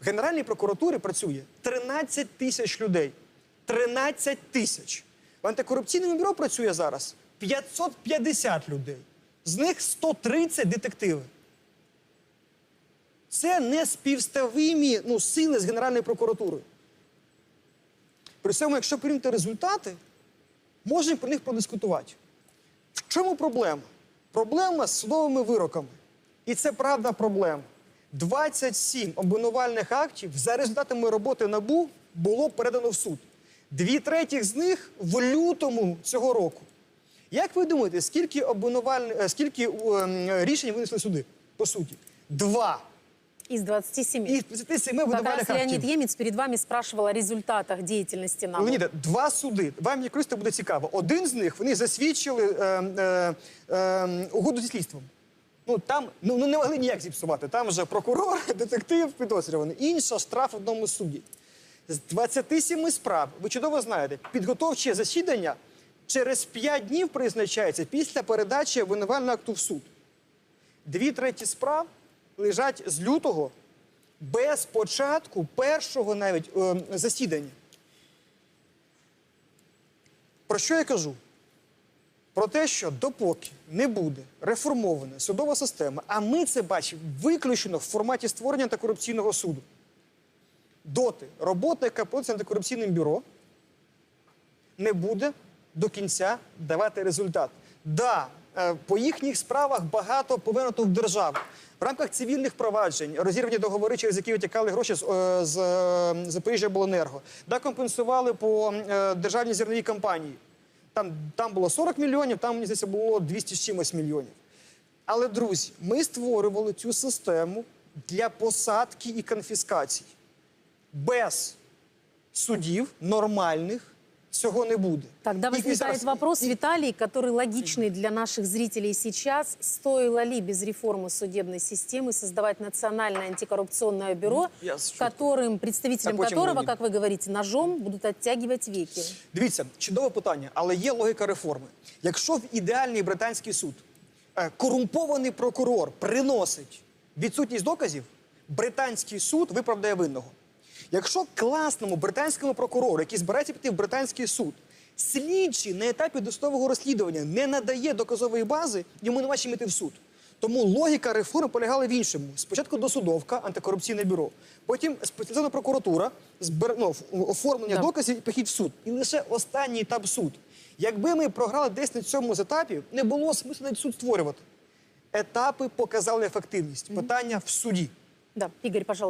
В Генеральній прокуратурі працює 13 тисяч людей. 13 тисяч. В антикорупційному бюро працює зараз 550 людей. З них 130 детективи. Це не співставимі ну, сили з Генеральною прокуратурою. При цьому, якщо прийняти результати, можна про них продискутувати. В чому проблема? Проблема з судовими вироками. І це правда проблема. 27 обвинувальних актів за результатами роботи НАБУ було передано в суд. Дві третіх з них в лютому цього року. Як ви думаєте, скільки обвинувальних, е, скільки е, рішень винесли суди? По суті? Два. Из 27. Із 57 Как раз обвинувальних Леонид. Емец перед вами спрашивал о результатах деятельности НАБУ. Леоніде, два суди. Вам як юристу буде цікаво. Один з них вони засвідчили е, е, е, угоду зі слідством. Ну там ну, ну, не могли ніяк зіпсувати. Там вже прокурор, детектив, підозрюваний. Інша штраф одному суді. З 27 справ, ви чудово знаєте, підготовче засідання через 5 днів призначається після передачі обвинувального акту в суд. Дві треті справ лежать з лютого без початку першого навіть е, засідання. Про що я кажу? Про те, що допоки не буде реформована судова система, а ми це бачимо виключно в форматі створення антикорупційного суду. Доти робота, яка проводиться антикорупційним бюро, не буде до кінця давати результат. Да, е, по їхніх справах багато повернуто в державу. В рамках цивільних проваджень розірвані договори, через які витікали гроші з, е, з е, Запоріжжя Обленерго. Да, компенсували по державній зерновій компанії. Там, там було 40 мільйонів, там, мені здається, було 200 з чимось мільйонів. Але, друзі, ми створювали цю систему для посадки і конфіскації. Без судів нормальних цього не буде. Тогда І- і возникает зараз- вопрос, і- Виталий, который логичный для наших зрителей сейчас. Стоило ли без реформы судебной системы создавать национальное антикоррупционное бюро, Я шучу. которым, представителям А почему которого, не? как вы говорите, ножом будут оттягивать веки? Дивіться, чудове питання, але є логіка реформи. Якщо в ідеальний британський суд е, корумпований прокурор приносить відсутність доказів, британський суд виправдає винного. Якщо класному британському прокурору, який збирається піти в британський суд, слідчий на етапі досудового розслідування не надає доказової бази, йому нема чим іти в суд. Тому логіка реформи полягала в іншому: спочатку досудовка, антикорупційне бюро, потім спеціалізована прокуратура, збер... ну, оформлення Да. доказів і похід в суд. І лише останній етап суд. Якби ми програли десь на цьому з етапі, не було смислу навіть суд створювати. Етапи показали ефективність. Питання в суді. Да, Игорь, пожалуйста.